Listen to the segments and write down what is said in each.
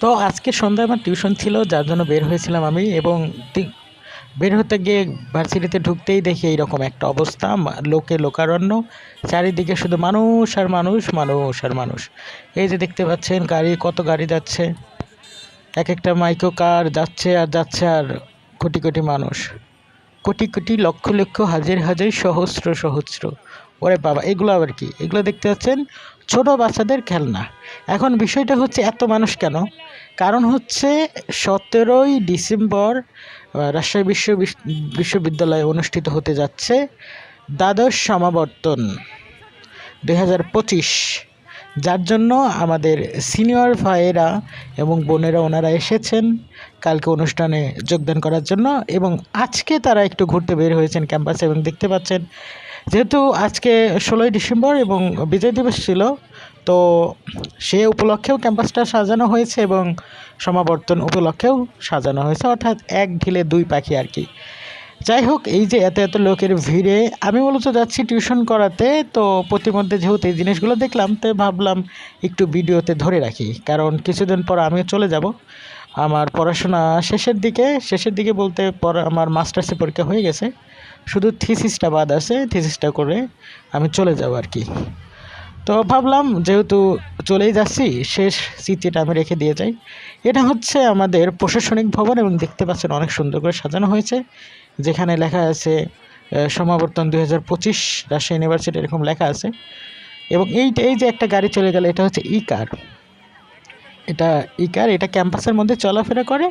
তো আজকে সন্ধ্যায় আমার টিউশন ছিল, যার জন্য বের হয়েছিলাম আমি এবং বের হতে গিয়ে ভার্সিটিতে ঢুকতেই দেখি এইরকম একটা অবস্থা লোকে লোকারণ্য, চারিদিকে শুধু মানুষ আর মানুষ মানুষ আর মানুষ। এই যে দেখতে পাচ্ছেন গাড়ি, কত গাড়ি যাচ্ছে এক একটা মাইক্রো কার যাচ্ছে আর যাচ্ছে আর কোটি কোটি মানুষ। কোটি কোটি লক্ষ লক্ষ, হাজার হাজার সহস্র সহস্র। ওরে বাবা, এগুলো আবার কি? এগুলো দেখতে পাচ্ছেন ছোট বাচ্চাদের খেলনা। এখন বিষয়টা হচ্ছে এত মানুষ কেন? কারণ হচ্ছে সতেরোই ডিসেম্বর রাজশাহী বিশ্ব বিশ্ববিদ্যালয়ে অনুষ্ঠিত হতে যাচ্ছে দ্বাদশ সমাবর্তন দুই হাজার পঁচিশ। যার জন্য আমাদের সিনিয়র ভাইয়েরা এবং বোনেরা ওনারা এসেছেন কালকে অনুষ্ঠানে যোগদান করার জন্য এবং আজকে তারা একটু ঘুরতে বের হয়েছেন ক্যাম্পাসে এবং দেখতে পাচ্ছেন যেহেতু আজকে ষোলোই ডিসেম্বর এবং বিজয় দিবস ছিল, তো সে উপলক্ষেও ক্যাম্পাসটা সাজানো হয়েছে এবং সমাবর্তন উপলক্ষেও সাজানো হয়েছে, অর্থাৎ এক ঢিলে দুই পাখি আর কি। যাই হোক, এই যে এত এত লোকের ভিড়ে আমি মূলত যাচ্ছি টিউশন করাতে, তো প্রতিমধ্যে যেহেতু এই জিনিসগুলো দেখলাম, তো ভাবলাম একটু ভিডিওতে ধরে রাখি, কারণ কিছুদিন পর আমিও চলে যাব। আমার পড়াশোনা শেষের দিকে শেষের দিকে বলতে পর আমার মাস্টার্সের পরীক্ষা হয়ে গেছে। শুধু থিসিসটা বাদ আছে, থিসিসটা করে আমি চলে যাব আর কি। তো ভাবলাম যেহেতু চলেই যাচ্ছি, শেষ স্মৃতিটা আমি রেখে দিয়ে যাই। এটা হচ্ছে আমাদের প্রশাসনিক ভবন এবং দেখতে পাচ্ছেন অনেক সুন্দর করে সাজানো হয়েছে। যেখানে লেখা আছে সমাবর্তন দুই হাজার পঁচিশ, রাজশাহী ইউনিভার্সিটি এরকম লেখা আছে। এবং এই এই যে একটা গাড়ি চলে গেল, এটা হচ্ছে ই কার এটা ইকার, এটা ক্যাম্পাসের মধ্যে চলাফেরা করে।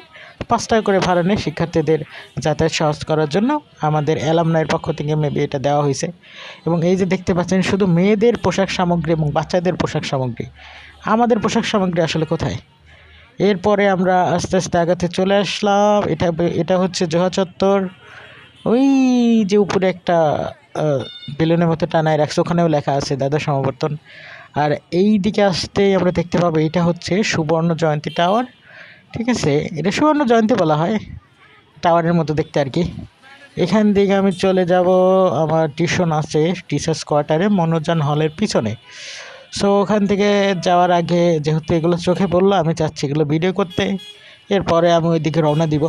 পাঁচ টাকা করে ভাড়া নেয় শিক্ষার্থীদের যাতায়াত সহজ করার জন্য। আমাদের অ্যালামনাইয়ের পক্ষ থেকে মেবি এটা দেওয়া হয়েছে। এবং এই যে দেখতে পাচ্ছেন, শুধু মেয়েদের পোশাক সামগ্রী এবং বাচ্চাদের পোশাক সামগ্রী। আমাদের পোশাক সামগ্রী আসলে কোথায়? এরপরে আমরা আস্তে আস্তে আগাতে চলে আসলাম। এটা এটা হচ্ছে জোহা চত্বর। ওই যে উপরে একটা বেলুনের মতো টানায় রাখছে। ওখানেও লেখা আছে, দাদা সমাবর্তন। আর এই দিকে আসতেই আমরা দেখতে পাবো এটা হচ্ছে সুবর্ণ জয়ন্তী টাওয়ার। ঠিক আছে? এটা সুবর্ণ জয়ন্তী বলা হয়, টাওয়ারের মতো দেখতে আর কি। এখান থেকে আমি চলে যাব, আমার টিউশন আছে, টিচার্স কোয়ার্টারে, মনোজান হলের পিছনে। সো, ওখান থেকে যাওয়ার আগে যেহেতু এগুলো চোখে পড়ল, আমি চাচ্ছি এগুলো ভিডিও করতে। এরপরে আমি ওইদিকে রওনা দিব।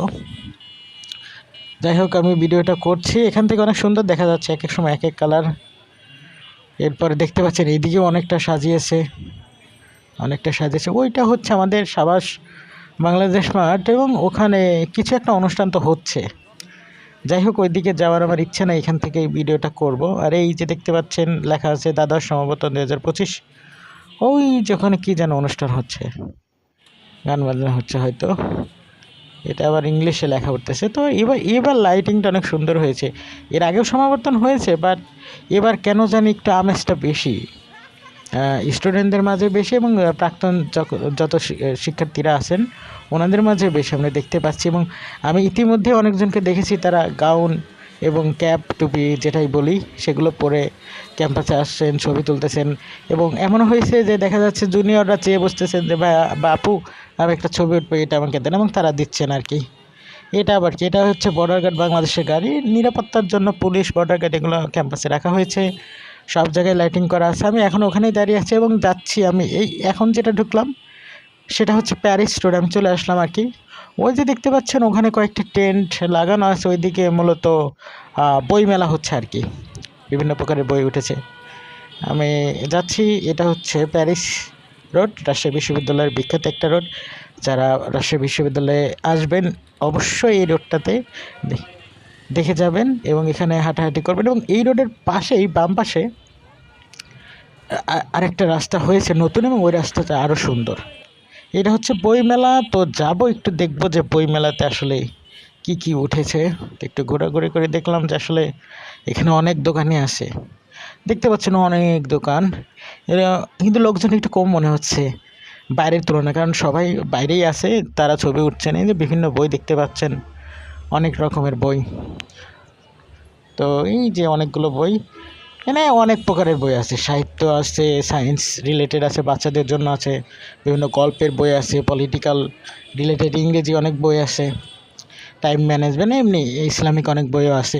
যাই হোক, আমি ভিডিওটা করছি। এখান থেকে অনেক সুন্দর দেখা যাচ্ছে, এক এক সময় এক এক কালার। এরপরে দেখতে পাচ্ছেন, এইদিকেও অনেকটা সাজিয়েছে অনেকটা সাজিয়েছে। ওইটা হচ্ছে আমাদের সাবাস বাংলাদেশ মাঠ এবং ওখানে কিছু একটা অনুষ্ঠান তো হচ্ছে। যাই হোক, ওইদিকে যাওয়ার আমার ইচ্ছে না এখান থেকে ভিডিওটা করব। আর এই যে দেখতে পাচ্ছেন, লেখা আছে দাদার সমাবর্তন দু হাজার পঁচিশ। ওই যে ওখানে কী যেন অনুষ্ঠান হচ্ছে, গান বাজনা হচ্ছে হয়তো। এটা আবার ইংলিশে লেখা উঠতেছে। তো এবার এবার লাইটিংটা অনেক সুন্দর হয়েছে। এর আগেও সমাবর্তন হয়েছে বাট এবার কেন জানি একটু আমেজটা বেশি। স্টুডেন্টদের মাঝে বেশি এবং প্রাক্তন যত শিক্ষার্থীরা আছেন, ওনাদের মাঝে বেশি আমরা দেখতে পাচ্ছি এবং আমি ইতিমধ্যে অনেকজনকে দেখেছি, তারা গাউন এবং ক্যাপ টুপি যেটাই বলি, সেগুলো পরে ক্যাম্পাসে আসছেন, ছবি তুলতেছেন এবং এমন হয়েছে যে দেখা যাচ্ছে জুনিয়ররা চেয়ে বসতেছেন যে, ভাই, বা আমি একটা ছবি উঠবো, এটা আমাকে দেন এবং তারা দিচ্ছেন আর কি। এটা আবার কি? এটা হচ্ছে বর্ডার গার্ড বাংলাদেশের গাড়ি। নিরাপত্তার জন্য পুলিশ বর্ডার গার্ড এগুলো ক্যাম্পাসে রাখা হয়েছে। সব জায়গায় লাইটিং করা আছে। আমি এখন ওখানেই দাঁড়িয়ে আছি এবং যাচ্ছি আমি। এই এখন যেটা ঢুকলাম, সেটা হচ্ছে প্যারিস রোড আমি চলে আসলাম আর কি। ওই যে দেখতে পাচ্ছেন, ওখানে কয়েকটি টেন্ট লাগানো আছে। ওইদিকে মূলত বই মেলা হচ্ছে আর কি। বিভিন্ন প্রকারের বই উঠেছে। আমি যাচ্ছি, এটা হচ্ছে প্যারিস রোড, রাজশাহী বিশ্ববিদ্যালয়ের বিখ্যাত একটা রোড। যারা রাজশাহী বিশ্ববিদ্যালয়ে আসবেন, অবশ্যই এই রোডটাতে দেখে যাবেন এবং এখানে হাঁটাহাঁটি করবেন। এবং এই রোডের পাশেই, বাম পাশে আরেকটা রাস্তা হয়েছে নতুন এবং ওই রাস্তাটা আরও সুন্দর। এটা হচ্ছে বইমেলা। তো যাব, একটু দেখব যে বইমেলাতে আসলে কি কি উঠেছে। একটু ঘোরাঘুরি করে দেখলাম যে আসলে এখানে অনেক দোকানই আছে। দেখতে পাচ্ছেন অনেক দোকান। এরা কিন্তু লোকজন একটু কম মনে হচ্ছে বাইরের তুলনায়, কারণ সবাই বাইরেই আছে, তারা ছবি উঠছেন এই যে বিভিন্ন বই দেখতে পাচ্ছেন, অনেক রকমের বই। তো এই যে অনেকগুলো বই এখানে অনেক প্রকারের বই আছে, সাহিত্য আছে সায়েন্স রিলেটেড আছে, বাচ্চাদের জন্য আছে, বিভিন্ন গল্পের বই আছে পলিটিক্যাল রিলেটেড ইংরেজি অনেক বই আছে টাইম ম্যানেজমেন্ট এমনি ইসলামিক অনেক বইও আছে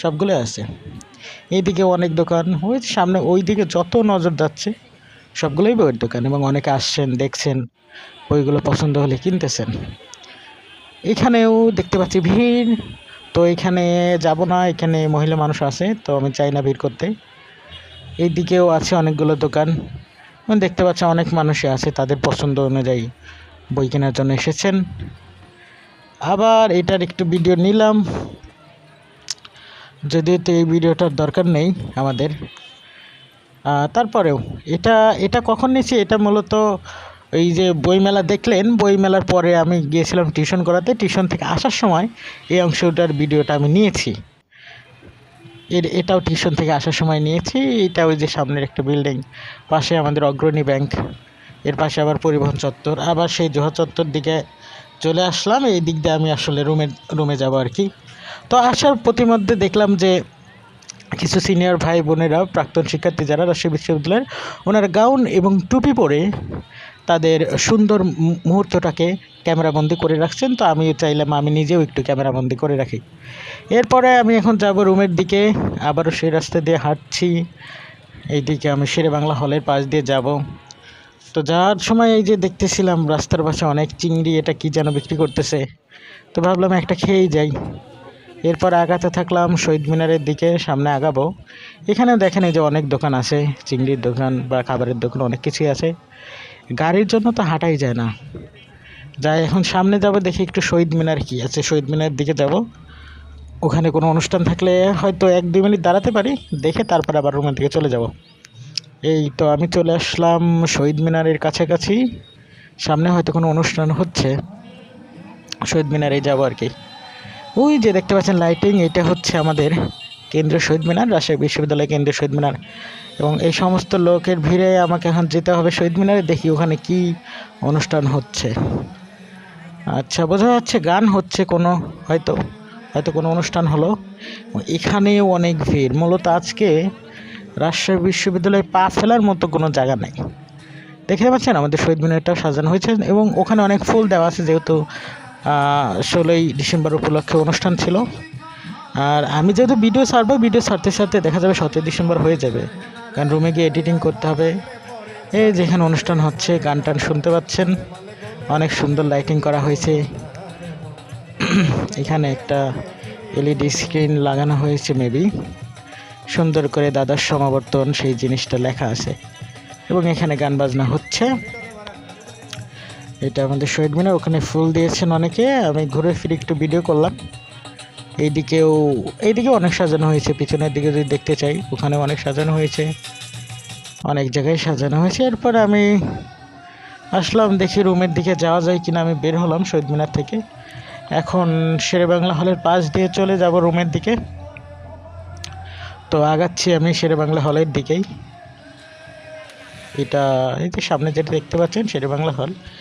সবগুলো আছে। এইদিকে অনেক দোকান, ওই সামনে ওই দিকে যত নজর যাচ্ছে, সবগুলোই বইয়ের দোকান এবং অনেকে আসছেন, দেখছেন, বইগুলো পছন্দ হলে কিনতেছেন। এখানেও দেখতে পাচ্ছি ভিড়। তো এখানে যাব না, এখানে মহিলা মানুষ আছে, তো আমি চাই না ভিড় করতে। এইদিকেও আছে অনেকগুলো দোকান। দেখতে পাচ্ছি অনেক মানুষই আছে, তাদের পছন্দ অনুযায়ী বই কেনার জন্য এসেছেন। আবার এটার একটু ভিডিও নিলাম। যদিও তো এই ভিডিওটার দরকার নেই আমাদের। তারপরেও, এটা এটা কখন নিয়েছি? এটা মূলত এই যে বইমেলা দেখলেন, বইমেলার পরে আমি গিয়েছিলাম টিউশন করাতে। টিউশন থেকে আসার সময় এই অংশটার ভিডিওটা আমি নিয়েছি। এর, এটাও টিউশন থেকে আসার সময় নিয়েছি। এটা ওই যে সামনের একটা বিল্ডিং, পাশে আমাদের অগ্রণী ব্যাংক, এর পাশে আবার পরিবহন চত্বর। আবার সেই জোহা চত্বর দিকে চলে আসলাম। এই দিক দিয়ে আমি আসলে রুমে রুমে যাব আর কি। তো আসার প্রতিমধ্যে দেখলাম যে কিছু সিনিয়র ভাই বোনেরা, প্রাক্তন শিক্ষার্থী যারা রাজশাহী বিশ্ববিদ্যালয়ের ওনারা গাউন এবং টুপি পরে তাদের সুন্দর মুহূর্তটাকে ক্যামেরাবন্দি করে রাখছেন। তো আমিও চাইলাম আমি নিজেও একটু ক্যামেরাবন্দি করে রাখি। এরপরে আমি এখন যাব রুমের দিকে, আবারও সেই রাস্তা দিয়ে হাঁটছি। এইদিকে আমি শেরে বাংলা হলের পাশ দিয়ে যাব। তো যাওয়ার সময় এই যে দেখতেছিলাম রাস্তার পাশে অনেক চিংড়ি, এটা কি যেন বিক্রি করতেছে। তো ভাবলাম একটা খেয়েই যাই। এরপর আগাতে থাকলাম শহীদ মিনারের দিকে, সামনে আগাবো। এখানে দেখেন যে অনেক দোকান আছে, চিংড়ির দোকান বা খাবারের দোকান, অনেক কিছুই আছে। গাড়ির জন্য তো হাঁটাই যায় না। যাই, এখন সামনে যাব, দেখি একটু শহীদ মিনার কি আছে। শহীদ মিনারের দিকে যাব। ওখানে কোনো অনুষ্ঠান থাকলে হয়তো এক দুই মিনিট দাঁড়াতে পারি, দেখে তারপর আবার রুমের দিকে চলে যাব। এই তো আমি চলে আসলাম শহীদ মিনারের কাছাকাছি। সামনে হয়তো কোনো অনুষ্ঠান হচ্ছে। শহীদ মিনারে যাব আর কি। ওই যে দেখতে পাচ্ছেন লাইটিং এটা হচ্ছে আমাদের কেন্দ্রীয় শহীদ মিনার, রাজশাহী বিশ্ববিদ্যালয় কেন্দ্রীয় শহীদ মিনার। এবং এই সমস্ত লোকের ভিড়ে আমাকে এখন যেতে হবে শহীদ মিনারে, দেখি ওখানে কি অনুষ্ঠান হচ্ছে। আচ্ছা বোঝা যাচ্ছে গান হচ্ছে কোনো, হয়তো হয়তো কোনো অনুষ্ঠান হলো। এখানেও অনেক ভিড়। মূলত আজকে রাজশাহী বিশ্ববিদ্যালয়ে পা ফেলার মতো কোনো জায়গা নেই। দেখতে পাচ্ছেন আমাদের শহীদ মিনারটাও সাজানো হয়েছে এবং ওখানে অনেক ফুল দেওয়া আছে, যেহেতু ষোলোই ডিসেম্বর উপলক্ষে অনুষ্ঠান ছিল। আর আমি যেহেতু ভিডিও ছাড়বো ভিডিও ছাড়তে ছাড়তে দেখা যাবে সতেরো ডিসেম্বর হয়ে যাবে। কারণ রুমে গিয়ে এডিটিং করতে হবে। এই যেখানে অনুষ্ঠান হচ্ছে, গান টান শুনতে পাচ্ছেন। অনেক সুন্দর লাইটিং করা হয়েছে। এখানে একটা এলইডি স্ক্রিন লাগানো হয়েছে মেবি সুন্দর করে দাদার সমাবর্তন, সেই জিনিসটা লেখা আছে। এবং এখানে গান বাজনা হচ্ছে। এটা আমাদের শহীদ মিনার, ওখানে ফুল দিয়েছেন অনেকে। আমি ঘুরে ফিরে একটু ভিডিও করলাম। এইদিকেও, এইদিকে অনেক সাজানো হয়েছে, পিছনের দিকে যদি দেখতে চাই ওখানে অনেক সাজানো হয়েছে। অনেক জায়গায় সাজানো হয়েছে। এরপর আমি আসলাম, দেখি রুমের দিকে যাওয়া যায় কিনা। আমি বের হলাম শহীদ মিনার থেকে। এখন শেরে বাংলা হলের পাশ দিয়ে চলে যাব রুমের দিকে। তো আগাচ্ছি আমি শেরে বাংলা হলের দিকেই। এটা, এই যে সামনে যেটা দেখতে পাচ্ছেন, শেরে বাংলা হল।